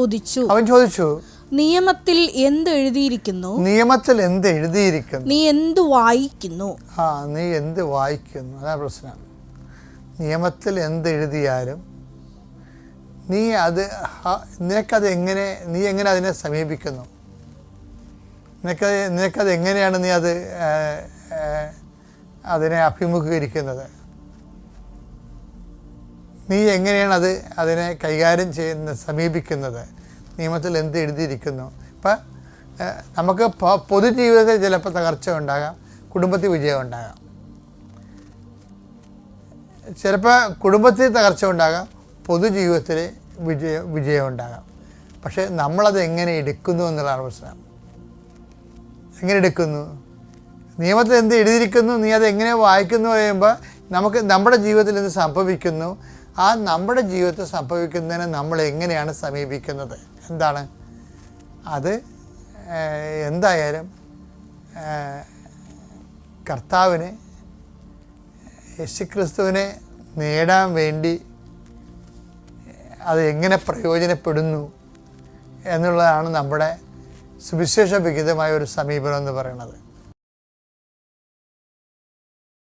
ചോദിച്ചു. അവൻ ചോദിച്ചു നിയമത്തിൽ എന്ത് എഴുതിയിരിക്കുന്നു നിയമത്തിൽ എന്ത് എഴുതിയിരിക്കുന്നു നീ എന്ത് വായിക്കുന്നു? ആ നീ എന്ത് വായിക്കുന്നു? അതാ പ്രശ്നം. നിയമത്തിൽ എന്ത് എഴുതിയാലും നീ അത് നിനക്കത് എങ്ങനെ നീ എങ്ങനെ അതിനെ സമീപിക്കുന്നു? നിനക്കത് നിനക്കത് എങ്ങനെയാണ് നീ അത് അതിനെ അഭിമുഖീകരിക്കുന്നത്? നീ എങ്ങനെയാണ് അത് അതിനെ കൈകാര്യം ചെയ്യുന്ന സമീപിക്കുന്നത്? നിയമത്തിൽ എന്ത് എഴുതിയിരിക്കുന്നു? ഇപ്പം നമുക്ക് പൊതുജീവിതത്തിൽ ചിലപ്പോൾ തകർച്ച ഉണ്ടാകാം കുടുംബത്തിൽ വിജയം ഉണ്ടാകാം. ചിലപ്പോൾ കുടുംബത്തിൽ തകർച്ച ഉണ്ടാകാം പൊതുജീവിതത്തിൽ വിജയ വിജയം ഉണ്ടാകാം. പക്ഷേ നമ്മളത് എങ്ങനെ എടുക്കുന്നു എന്നുള്ളതാണ് പ്രശ്നം. എങ്ങനെ എടുക്കുന്നു? നിയമത്തിൽ എന്ത് എഴുതിയിരിക്കുന്നു? നീ അത് എങ്ങനെ വായിക്കുന്നു പറയുമ്പോൾ നമുക്ക് നമ്മുടെ ജീവിതത്തിൽ എന്ത് സംഭവിക്കുന്നു? ആ നമ്മുടെ ജീവിതത്തിൽ സംഭവിക്കുന്നതിനെ നമ്മൾ എങ്ങനെയാണ് സമീപിക്കുന്നത്? എന്താണ്? അത് എന്തായാലും കർത്താവിനെ യേശുക്രിസ്തുവിനെ നേടാൻ വേണ്ടി അത് എങ്ങനെ പ്രയോജനപ്പെടുന്നു എന്നുള്ളതാണ് നമ്മുടെ സുവിശേഷ വിഹിതമായ ഒരു സമീപനം എന്ന് പറയുന്നത്.